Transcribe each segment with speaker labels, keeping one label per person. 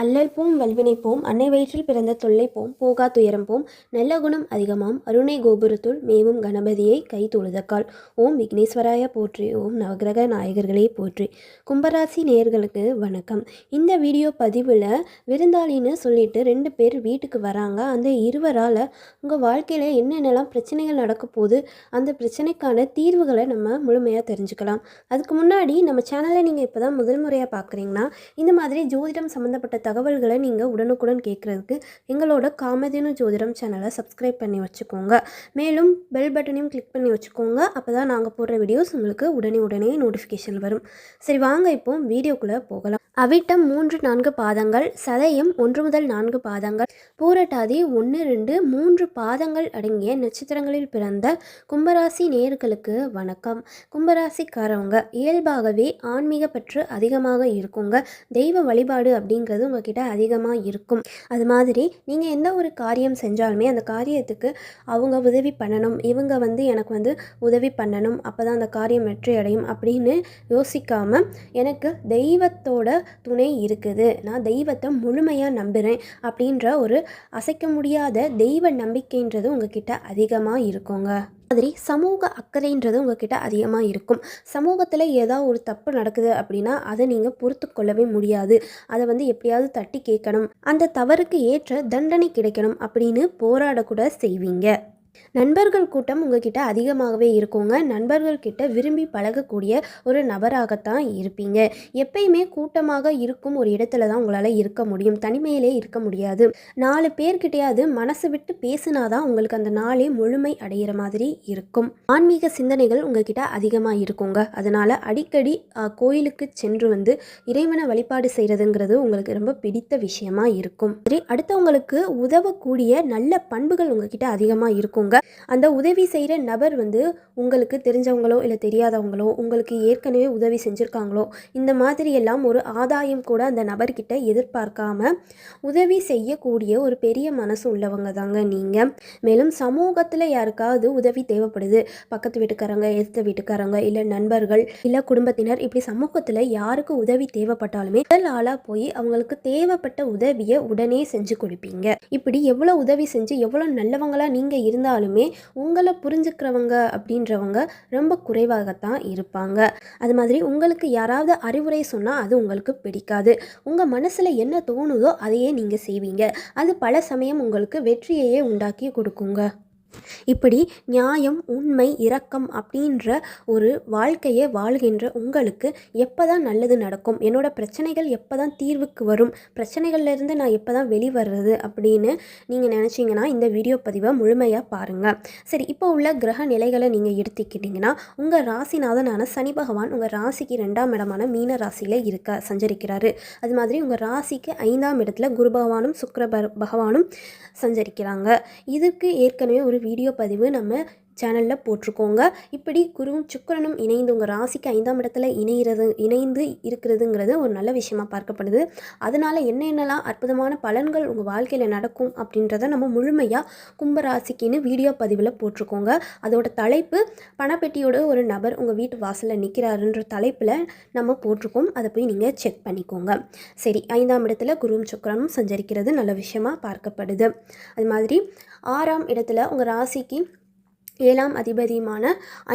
Speaker 1: அல்லல் போம் வல்வினை போம் அன்னை வயிற்றில் பிறந்த தொல்லை போம் போகா துயரம் போம் நல்ல குணம் அதிகமாம் அருணை கோபுரத்துள் மேவும் கணபதியை கை தொழுதக்கால். ஓம் விக்னேஸ்வராய போற்றி ஓம் நவகிரக நாயகர்களே போற்றி. கும்பராசி நேயர்களுக்கு வணக்கம். இந்த வீடியோ பதிவில் விருந்தாளின்னு சொல்லிட்டு ரெண்டு பேர் வீட்டுக்கு வராங்க. அந்த இருவரால் உங்கள் வாழ்க்கையில் என்னென்னலாம் பிரச்சனைகள் நடக்க போகுது அந்த பிரச்சனைக்கான தீர்வுகளை நம்ம முழுமையாக தெரிஞ்சுக்கலாம். அதுக்கு முன்னாடி நம்ம சேனலை நீங்கள் இப்போ தான் முதல் முறையாக பார்க்குறீங்கன்னா இந்த மாதிரி ஜோதிடம் சம்மந்தப்பட்ட தகவல்களை நீங்கள் உடனுக்குடன் கேட்குறதுக்கு எங்களோட காமதேனு ஜோதிடம் சேனலை சப்ஸ்கிரைப் பண்ணி வச்சுக்கோங்க. மேலும் பெல் பட்டனையும் கிளிக் பண்ணி வச்சுக்கோங்க. அப்போ தான் நாங்கள் போடுற வீடியோஸ் உங்களுக்கு உடனே உடனே நோட்டிஃபிகேஷன் வரும். சரி வாங்க இப்போ வீடியோக்குள்ளே போகலாம். அவிட்டம் மூன்று நான்கு பாதங்கள் சதயம் ஒன்று முதல் நான்கு பாதங்கள் பூரட்டாதி ஒன்று ரெண்டு மூன்று பாதங்கள் அடங்கிய நட்சத்திரங்களில் பிறந்த கும்பராசி நேயர்களுக்கு வணக்கம். கும்பராசிக்காரவங்க இயல்பாகவே ஆன்மீக பற்று அதிகமாக இருக்குங்க. தெய்வ வழிபாடு அப்படிங்கிறது உங்ககிட்ட அதிகமாக இருக்கும். அது மாதிரி நீங்கள் எந்த ஒரு காரியம் செஞ்சாலுமே அந்த காரியத்துக்கு அவங்க உதவி பண்ணணும். இவங்க வந்து எனக்கு வந்து உதவி பண்ணணும். அப்போ தான் அந்த காரியம் வெற்றி அடையும் அப்படின்னு யோசிக்காமல் எனக்கு தெய்வத்தோட துணை இருக்குது. நான் தெய்வத்தை முழுமையாக நம்புகிறேன் அப்படின்ற ஒரு அசைக்க முடியாத தெய்வ நம்பிக்கைன்றது உங்ககிட்ட அதிகமாக இருக்குங்க. மாதிரி சமூக அக்கறைன்றது உங்ககிட்ட அதிகமாக இருக்கும். சமூகத்தில் ஏதாவது ஒரு தப்பு நடக்குது அப்படின்னா அதை நீங்கள் பொறுத்து கொள்ளவே முடியாது. அதை வந்து எப்படியாவது தட்டி கேட்கணும். அந்த தவறுக்கு ஏற்ற தண்டனை கிடைக்கணும் அப்படின்னு போராடக்கூட செய்வீங்க. நண்பர்கள் கூட்டம் உங்ககிட்ட அதிகமாகவே இருக்குங்க. நண்பர்கள் கிட்ட விரும்பி பழகக்கூடிய ஒரு நபராகத்தான் இருப்பீங்க. எப்பயுமே கூட்டமாக இருக்கும் ஒரு இடத்துல தான் உங்களால் இருக்க முடியும். தனிமையிலே இருக்க முடியாது. நாலு பேர்கிட்டையாவது மனசு விட்டு பேசினாதான் உங்களுக்கு அந்த நாளே முழுமை அடையிற மாதிரி இருக்கும். ஆன்மீக சிந்தனைகள் உங்ககிட்ட அதிகமாக இருக்குங்க. அதனால அடிக்கடி கோயிலுக்கு சென்று வந்து இறைவனை வழிபாடு செய்கிறதுங்கிறது உங்களுக்கு ரொம்ப பிடித்த விஷயமா இருக்கும். சரி அடுத்தவங்களுக்கு உதவக்கூடிய நல்ல பண்புகள் உங்ககிட்ட அதிகமாக இருக்கும் வச்சுக்கோங்க அந்த உதவி செய்கிற நபர் வந்து உங்களுக்கு தெரிஞ்சவங்களோ இல்லை தெரியாதவங்களோ உங்களுக்கு ஏற்கனவே உதவி செஞ்சுருக்காங்களோ இந்த மாதிரியெல்லாம் ஒரு ஆதாயம் கூட அந்த நபர்கிட்ட எதிர்பார்க்காம உதவி செய்யக்கூடிய ஒரு பெரிய மனசு உள்ளவங்க தாங்க நீங்கள் மேலும் சமூகத்தில் யாருக்காவது உதவி தேவைப்படுது. பக்கத்து வீட்டுக்காரங்க எதிர்த்த வீட்டுக்காரங்க இல்லை நண்பர்கள் இல்லை குடும்பத்தினர் இப்படி சமூகத்தில் யாருக்கு உதவி தேவைப்பட்டாலுமே முதல் ஆளாக போய் அவங்களுக்கு தேவைப்பட்ட உதவியை உடனே செஞ்சு கொடுப்பீங்க. இப்படி எவ்வளோ உதவி செஞ்சு எவ்வளோ நல்லவங்களா நீங்கள் இருந்தால் உங்களை புரிஞ்சுக்கிறவங்க அப்படின்றவங்க ரொம்ப குறைவாகத்தான் இருப்பாங்க. அது மாதிரி உங்களுக்கு யாராவது அறிவுரை சொன்னால் அது உங்களுக்கு பிடிக்காது. உங்கள் மனசில் என்ன தோணுதோ அதையே நீங்கள் செய்வீங்க. அது பல சமயம் உங்களுக்கு வெற்றியையே உண்டாக்கி கொடுக்குங்க. இப்படி நியாயம் உண்மை இரக்கம் அப்படின்ற ஒரு வாழ்க்கையை வாழ்கின்ற உங்களுக்கு எப்போ தான் நல்லது நடக்கும்? என்னோட பிரச்சனைகள் எப்போ தான் தீர்வுக்கு வரும்? பிரச்சனைகள்லேருந்து நான் எப்போ தான் வெளிவர்றது அப்படின்னு நீங்கள் நினச்சிங்கன்னா இந்த வீடியோ பதிவை முழுமையாக பாருங்கள் சரி இப்போ உள்ள கிரக நிலைகளை நீங்கள் எடுத்துக்கிட்டிங்கன்னா உங்கள் ராசிநாதனான சனி பகவான் உங்கள் ராசிக்கு ரெண்டாம் இடமான மீன ராசியில் இருக்க சஞ்சரிக்கிறாரு. அது மாதிரி உங்கள் ராசிக்கு ஐந்தாம் இடத்துல குரு பகவானும் சுக்கர பகவானும் சஞ்சரிக்கிறாங்க. இதுக்கு ஏற்கனவே ஒரு வீடியோ பதிவு நம்ம சேனலில் போட்டிருக்கோங்க. இப்படி குருவும் சுக்கிரனும் இணைந்து உங்கள் ராசிக்கு ஐந்தாம் இடத்துல இணைகிறது இணைந்து இருக்கிறதுங்கிறது ஒரு நல்ல விஷயமா பார்க்கப்படுது. அதனால் என்னென்னலாம் அற்புதமான பலன்கள் உங்கள் வாழ்க்கையில் நடக்கும் அப்படின்றத நம்ம முழுமையாக கும்பராசிக்குன்னு வீடியோ பதிவில் போட்டிருக்கோங்க. அதோட தலைப்பு பணப்பெட்டியோட ஒரு நபர் உங்கள் வீட்டு வாசலில் நிற்கிறாருன்ற தலைப்பில் நம்ம போட்டிருக்கோம். அதை போய் நீங்கள் செக் பண்ணிக்கோங்க. சரி ஐந்தாம் இடத்துல குருவும் சுக்கரனும் சஞ்சரிக்கிறது நல்ல விஷயமாக பார்க்கப்படுது. அது மாதிரி ஆறாம் இடத்துல உங்கள் ராசிக்கு ஏழாம் அதிபதியுமான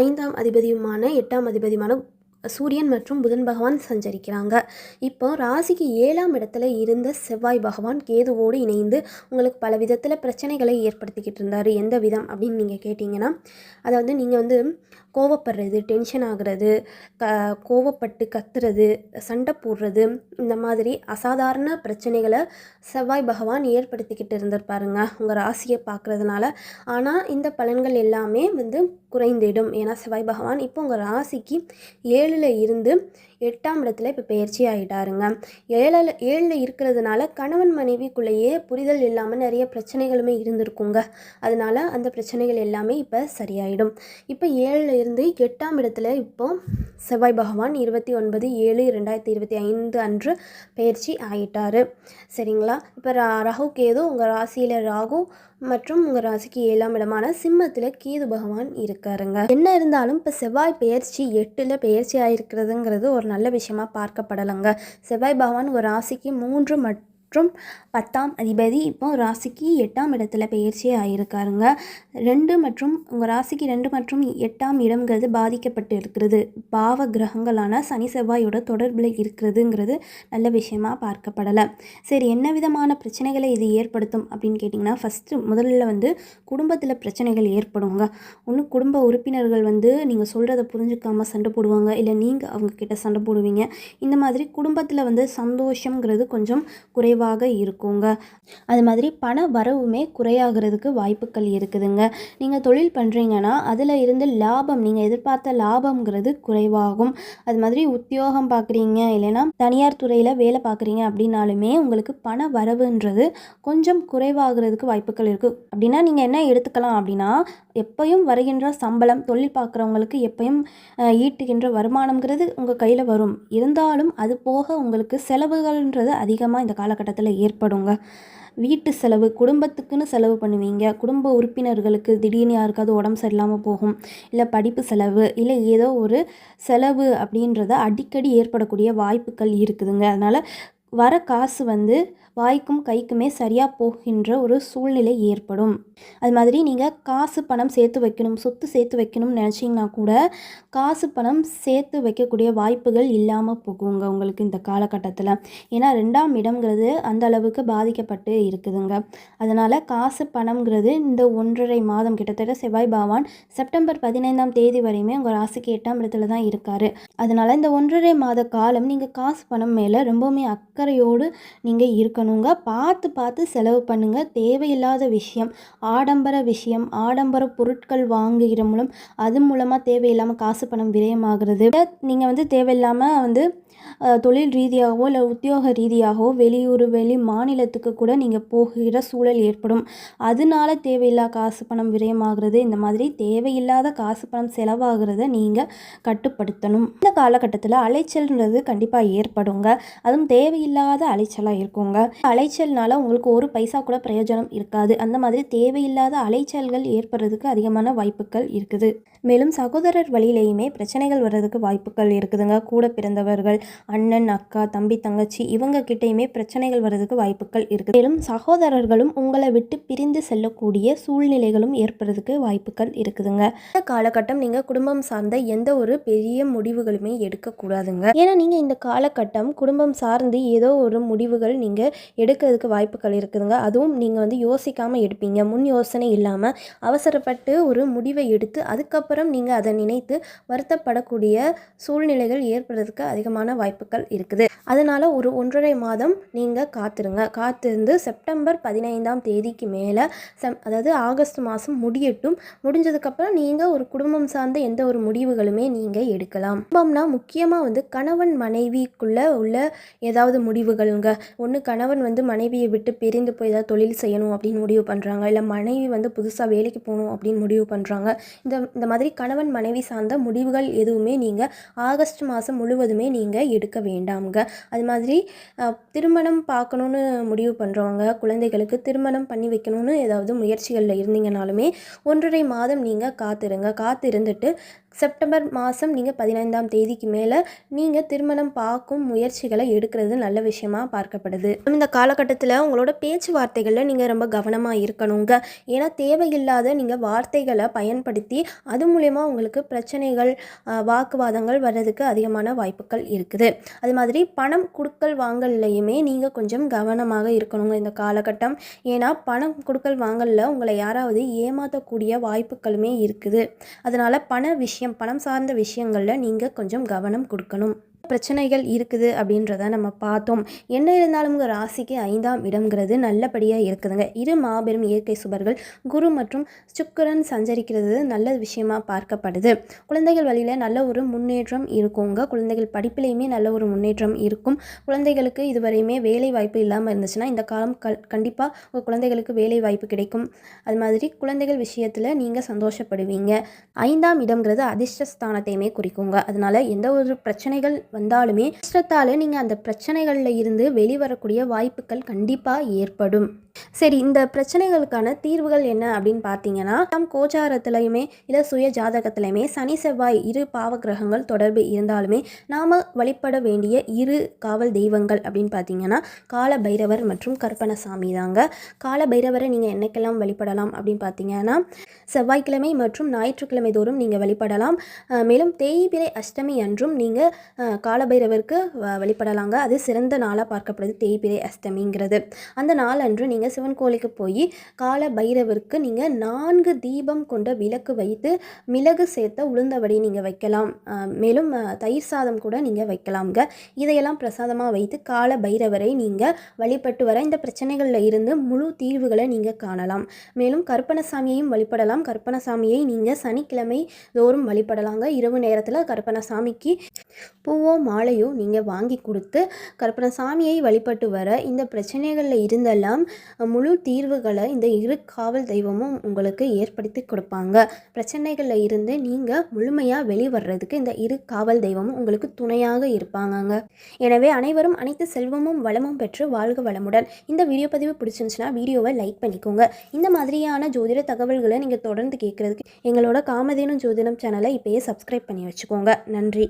Speaker 1: ஐந்தாம் அதிபதியுமான எட்டாம் அதிபதியுமான சூரியன் மற்றும் புதன் பகவான் சஞ்சரிக்கிறாங்க. இப்போ ராசிக்கு ஏழாம் இடத்துல இருந்த செவ்வாய் பகவான் கேதுவோடு இணைந்து உங்களுக்கு பல விதத்தில் பிரச்சனைகளை ஏற்படுத்திக்கிட்டு இருந்தார். எந்த விதம் அப்படின்னு நீங்கள் கேட்டிங்கன்னா அதாவது நீங்கள் வந்து கோவப்படுறது டென்ஷன் ஆகிறது க கோவப்பட்டு கத்துறது சண்டை போடுறது இந்த மாதிரி அசாதாரண பிரச்சனைகளை செவ்வாய் பகவான் ஏற்படுத்திக்கிட்டு இருந்திருப்பாருங்க. உங்கள் ராசியை பார்க்குறதுனால. ஆனால் இந்த பலன்கள் எல்லாமே வந்து குறைந்திடும். ஏன்னா செவ்வாய் பகவான் இப்போ உங்கள் ராசிக்கு ஏழில் இருந்து எட்டாம் இடத்துல இப்போ பயிற்சி ஆகிட்டாருங்க ஏழில் ஏழில் இருக்கிறதுனால கணவன் மனைவிக்குள்ளேயே புரிதல் இல்லாமல் நிறைய பிரச்சனைகளுமே இருந்திருக்குங்க. அதனால அந்த பிரச்சனைகள் எல்லாமே இப்போ சரியாயிடும். இப்போ ஏழில் இருந்து எட்டாம் இடத்துல இப்போ செவ்வாய் பகவான் இருபத்தி ஒன்பது ஏழு ரெண்டாயிரத்தி இருபத்தி ஐந்து அன்று பயிற்சி ஆகிட்டார் சரிங்களா? இப்போ ரா ராகு கேது உங்கள் ராசியில் ராகு மற்றும் உங்கள் ராசிக்கு ஏழாம் இடமான சிம்மத்தில் கேது பகவான் இருக்காருங்க. என்ன இருந்தாலும் இப்போ செவ்வாய் பெயர்ச்சி எட்டில் பெயர்ச்சி ஆகிருக்கிறதுங்கிறது ஒரு நல்ல விஷயமா பார்க்கப்படலைங்க. செவ்வாய் பகவான் ஒரு ராசிக்கு மூன்று மட் மற்றும் பத்தாம் அதிபதி இப்போ ராசிக்கு எட்டாம் இடத்துல பயிற்சி ஆகியிருக்காருங்க ரெண்டு மற்றும் உங்கள் ராசிக்கு ரெண்டு மற்றும் எட்டாம் இடம்ங்கிறது பாதிக்கப்பட்டு இருக்கிறது. பாவ கிரகங்களான சனி செவ்வாயோட தொடர்பில் இருக்கிறதுங்கிறது நல்ல விஷயமா பார்க்கப்படலை. சரி என்ன விதமான பிரச்சனைகளை இது ஏற்படுத்தும் அப்படின்னு கேட்டிங்கன்னா ஃபஸ்ட்டு முதல்ல வந்து குடும்பத்தில் பிரச்சனைகள் ஏற்படுங்க. ஒன்று குடும்ப உறுப்பினர்கள் வந்து நீங்கள் சொல்கிறத புரிஞ்சுக்காமல் சண்டை போடுவாங்க. இல்லை நீங்கள் அவங்கக்கிட்ட சண்டை போடுவீங்க. இந்த மாதிரி குடும்பத்தில் வந்து சந்தோஷங்கிறது கொஞ்சம் குறைவாக இருக்குங்க. அது மாதிரி பண வரவுமே குறையாகிறதுக்கு வாய்ப்புகள் இருக்குதுங்க. நீங்கள் தொழில் பண்ணுறீங்கன்னா அதில் இருந்து லாபம் நீங்கள் எதிர்பார்த்த லாபம்ங்கிறது குறைவாகும். அது மாதிரி உத்தியோகம் பார்க்குறீங்க இல்லைன்னா தனியார் துறையில் வேலை பார்க்குறீங்க அப்படின்னாலுமே உங்களுக்கு பண வரவுன்றது கொஞ்சம் குறைவாகிறதுக்கு வாய்ப்புகள் இருக்குது அப்படின்னா நீங்கள் என்ன எடுத்துக்கலாம் அப்படின்னா எப்பயும் வருகின்ற சம்பளம் தொழில் பார்க்குறவங்களுக்கு எப்பயும் ஈட்டுகின்ற வருமானம்ங்கிறது உங்கள் கையில் வரும். இருந்தாலும் அது போக உங்களுக்கு செலவுகள்ன்றது அதிகமாக இந்த காலகட்டத்தில் ஏற்படுங்க. வீட்டு செலவு குடும்பத்துக்குன்னு செலவு பண்ணுவீங்க. குடும்ப உறுப்பினர்களுக்கு திடீர்னு யாருக்காவது உடம்பு சரியில்லாமல் போகும். இல்லை படிப்பு செலவு இல்லை ஏதோ ஒரு செலவு அப்படின்றத அடிக்கடி ஏற்படக்கூடிய வாய்ப்புகள் இருக்குதுங்க. அதனால் வர காசு வந்து வாய்க்கும் கைக்குமே சரியாக போகின்ற ஒரு சூழ்நிலை ஏற்படும். அது மாதிரி நீங்கள் காசு பணம் சேர்த்து வைக்கணும் சொத்து சேர்த்து வைக்கணும்னு நினச்சிங்கன்னா கூட காசு பணம் சேர்த்து வைக்கக்கூடிய வாய்ப்புகள் இல்லாமல் போகுங்க உங்களுக்கு இந்த காலகட்டத்தில். ஏன்னா ரெண்டாம் இடம்ங்கிறது அந்த அளவுக்கு பாதிக்கப்பட்டு இருக்குதுங்க. அதனால் காசு பணம்ங்கிறது இந்த ஒன்றரை மாதம் கிட்டத்தட்ட செவ்வாய் பகவான் செப்டம்பர் பதினைந்தாம் தேதி வரையுமே உங்கள் ராசிக்கு எட்டாம் இடத்துல தான் இருக்கார். அதனால் இந்த ஒன்றரை மாத காலம் நீங்கள் காசு பணம் மேலே ரொம்பவுமே அக்கறையோடு நீங்கள் பார்க்கணுங்க. பார்த்து பார்த்து செலவு பண்ணுங்கள் தேவையில்லாத விஷயம் ஆடம்பர விஷயம் ஆடம்பர பொருட்கள் வாங்குகிற மூலம் அது மூலமாக தேவையில்லாமல் காசு பணம் விரயமாகிறது. நீங்கள் வந்து தேவையில்லாமல் வந்து தொழில் ரீதியாகவோ இல்லை உத்தியோக ரீதியாகவோ வெளியூர் வெளி மாநிலத்துக்கு கூட நீங்கள் போகிற சூழல் ஏற்படும். அதனால தேவையில்லா காசு பணம் விரயமாகிறது இந்த மாதிரி தேவையில்லாத காசு பணம் செலவாகிறத நீங்கள் கட்டுப்படுத்தணும். இந்த காலகட்டத்தில் அலைச்சல்ன்றது கண்டிப்பாக ஏற்படுங்க. அதுவும் தேவையில்லாத அலைச்சலாக இருக்குங்க. அலைச்சல்னால உங்களுக்கு ஒரு பைசா கூட பிரயோஜனம் இருக்காது. அந்த மாதிரி தேவையில்லாத அலைச்சல்கள் ஏற்படுறதுக்கு அதிகமான வாய்ப்புகள் இருக்குது. மேலும் சகோதரர் வழியிலையுமே பிரச்சனைகள் வர்றதுக்கு வாய்ப்புகள் இருக்குதுங்க. கூட பிறந்தவர்கள் அண்ணன் அக்கா தம்பி தங்கச்சி இவங்க கிட்டேயுமே பிரச்சனைகள் வர்றதுக்கு வாய்ப்புகள் இருக்குது மேலும் சகோதரர்களும் உங்களை விட்டு பிரிந்து செல்லக்கூடிய சூழ்நிலைகளும் ஏற்படுறதுக்கு வாய்ப்புகள் இருக்குதுங்க. இந்த காலகட்டம் நீங்கள் குடும்பம் சார்ந்த எந்த ஒரு பெரிய முடிவுகளுமே எடுக்கக்கூடாதுங்க. ஏன்னா நீங்கள் இந்த காலகட்டம் குடும்பம் சார்ந்து ஏதோ ஒரு முடிவுகள் நீங்கள் எடுக்கிறதுக்கு வாய்ப்புகள் இருக்குதுங்க. அதுவும் நீங்கள் வந்து யோசிக்காமல் எடுப்பீங்க. முன் யோசனை இல்லாமல் அவசரப்பட்டு ஒரு முடிவை எடுத்து அதுக்கப்புறம் நீங்கள் அதை நினைத்து வருத்தப்படக்கூடிய சூழ்நிலைகள் ஏற்படுறதுக்கு அதிகமான வாய்ப்பு வாய்ப்புகள் இருக்குது. அதனால் ஒரு ஒன்றரை மாதம் நீங்கள் காத்திருங்க. காத்திருந்து செப்டம்பர் பதினைந்தாம் தேதிக்கு மேலே செம் அதாவது ஆகஸ்ட் மாதம் முடியட்டும். முடிஞ்சதுக்கப்புறம் நீங்கள் ஒரு குடும்பம் சார்ந்த எந்த ஒரு முடிவுகளுமே நீங்கள் எடுக்கலாம். குடும்பம்னா முக்கியமாக வந்து கணவன் மனைவிக்குள்ளே உள்ள ஏதாவது முடிவுகளுங்க. ஒன்று கணவன் வந்து மனைவியை விட்டு பிரிந்து போய் ஏதாவது தொழில் செய்யணும் அப்படின்னு முடிவு பண்ணுறாங்க இல்லை மனைவி வந்து புதுசாக வேலைக்கு போகணும் அப்படின்னு முடிவு பண்ணுறாங்க இந்த இந்த மாதிரி கணவன் மனைவி சார்ந்த முடிவுகள் எதுவுமே நீங்கள் ஆகஸ்ட் மாதம் முழுவதுமே நீங்கள் எடுக்க வேண்டாம்ங்க. அது மாதிரி திருமணம் பார்க்கணுன்னு முடிவு பண்ணுறவங்க குழந்தைகளுக்கு திருமணம் பண்ணி வைக்கணும்னு ஏதாவது முயற்சிகளில் இருந்தீங்கனாலுமே ஒன்றரை மாதம் நீங்கள் காத்திருங்க. காத்திருந்துட்டு செப்டம்பர் மாதம் நீங்கள் பதினைந்தாம் தேதிக்கு மேலே நீங்கள் திருமணம் பார்க்கும் முயற்சிகளை எடுக்கிறது நல்ல விஷயமா பார்க்கப்படுது. இந்த காலகட்டத்தில் உங்களோட பேச்சுவார்த்தைகளில் நீங்கள் ரொம்ப கவனமாக இருக்கணுங்க. ஏன்னா தேவையில்லாத நீங்கள் வார்த்தைகளை பயன்படுத்தி அது மூலயமா உங்களுக்கு பிரச்சனைகள் வாக்குவாதங்கள் வர்றதுக்கு அதிகமான வாய்ப்புகள் இருக்குது. அது மாதிரி பணம் கொடுக்கல் வாங்கல்லையுமே நீங்கள் கொஞ்சம் கவனமாக இருக்கணுங்க இந்த காலகட்டம். ஏன்னா பணம் கொடுக்கல் வாங்கலில் உங்களை யாராவது ஏமாற்றக்கூடிய வாய்ப்புகளுமே இருக்குது. அதனால் பண விஷயம் பணம் சார்ந்த விஷயங்களில் நீங்கள் கொஞ்சம் கவனம் கொடுக்கணும். பிரச்சனைகள் இருக்குது அப்படின்றத நம்ம பார்த்தோம். என்ன இருந்தாலும் ராசிக்கு ஐந்தாம் இடம்ங்கிறது நல்லபடியாக இருக்குதுங்க. இரு மாபெரும் இயற்கை சுபர்கள் குரு மற்றும் சுக்கரன் சஞ்சரிக்கிறது நல்ல விஷயமா பார்க்கப்படுது. குழந்தைகள் வழியில் நல்ல ஒரு முன்னேற்றம் இருக்குங்க. குழந்தைகள் படிப்பிலையுமே நல்ல ஒரு முன்னேற்றம் இருக்கும். குழந்தைகளுக்கு இதுவரையுமே வேலை வாய்ப்பு இல்லாமல் இருந்துச்சுன்னா இந்த காலம் கல் கண்டிப்பாக உங்கள் குழந்தைகளுக்கு வேலை வாய்ப்பு கிடைக்கும். அது மாதிரி குழந்தைகள் விஷயத்தில் நீங்கள் சந்தோஷப்படுவீங்க. ஐந்தாம் இடம்ங்கிறது அதிர்ஷ்டஸ்தானத்தையுமே குறிக்குங்க. அதனால் எந்த ஒரு பிரச்சனைகள் வந்தாலுமே கஷ்டத்தால் நீங்கள் அந்த பிரச்சனைகளில் இருந்து வெளிவரக்கூடிய வாய்ப்புகள் கண்டிப்பாக ஏற்படும். சரி இந்த பிரச்சனைகளுக்கான தீர்வுகள் என்ன அப்படின்னு பார்த்தீங்கன்னா நம் கோச்சாரத்திலையுமே இல்லை சுய ஜாதகத்திலையுமே சனி செவ்வாய் இரு பாவ கிரகங்கள் தொடர்பு இருந்தாலுமே நாம் வழிபட வேண்டிய இரு காவல் தெய்வங்கள் அப்படின்னு பார்த்தீங்கன்னா கால பைரவர் மற்றும் கற்பனசாமி தாங்க. கால பைரவரை நீங்கள் என்னைக்கெல்லாம் வழிபடலாம் அப்படின்னு பார்த்தீங்கன்னா செவ்வாய்க்கிழமை மற்றும் ஞாயிற்றுக்கிழமை தோறும் நீங்கள் வழிபடலாம். மேலும் தேய்பிரை அஷ்டமி அன்றும் நீங்கள் காலபைரவருக்கு வ- வழிபடலாங்க. அது சிறந்த நாளாக பார்க்கப்படுது தேய்பிரை அஷ்டமிங்கிறது. அந்த நாள் அன்று நீங்கள் நீங்கள் சிவன் கோயிலுக்கு போய் கால பைரவருக்கு நீங்கள் நான்கு தீபம் கொண்ட விளக்கு வைத்து மிளகு சேர்த்த உளுந்தவடி நீங்கள் வைக்கலாம். மேலும் தயிர் சாதம் கூட நீங்கள் வைக்கலாம்ங்க. இதையெல்லாம் பிரசாதமாக வைத்து கால பைரவரை நீங்கள் வழிபட்டு வர இந்த பிரச்சனைகளில் இருந்து முழு தீர்வுகளை நீங்கள் காணலாம். மேலும் கற்பனசாமியையும் வழிபடலாம். கற்பனசாமியை நீங்கள் சனிக்கிழமை தோறும் வழிபடலாங்க. இரவு நேரத்தில் கற்பனசாமிக்கு பூவோ மாலையோ நீங்கள் வாங்கி கொடுத்து கற்பனசாமியை வழிபட்டு வர இந்த பிரச்சனைகளில் இருந்தெல்லாம் முழு தீர்வுகளை இந்த இரு காவல் தெய்வமும் உங்களுக்கு ஏற்படுத்தி கொடுப்பாங்க. பிரச்சனைகளில் இருந்து நீங்கள் முழுமையாக வெளிவர்றதுக்கு இந்த இரு காவல் தெய்வமும் உங்களுக்கு துணையாக இருப்பாங்கங்க. எனவே அனைவரும் அனைத்து செல்வமும் வளமும் பெற்று வாழ்க வளமுடன். இந்த வீடியோ பதிவு பிடிச்சிருந்துச்சுன்னா வீடியோவை லைக் பண்ணிக்கோங்க. இந்த மாதிரியான ஜோதிட தகவல்களை நீங்கள் தொடர்ந்து கேட்குறதுக்கு எங்களோட காமதேனும் ஜோதிடம் சேனலை இப்போயே சப்ஸ்கிரைப் பண்ணி வச்சுக்கோங்க. நன்றி.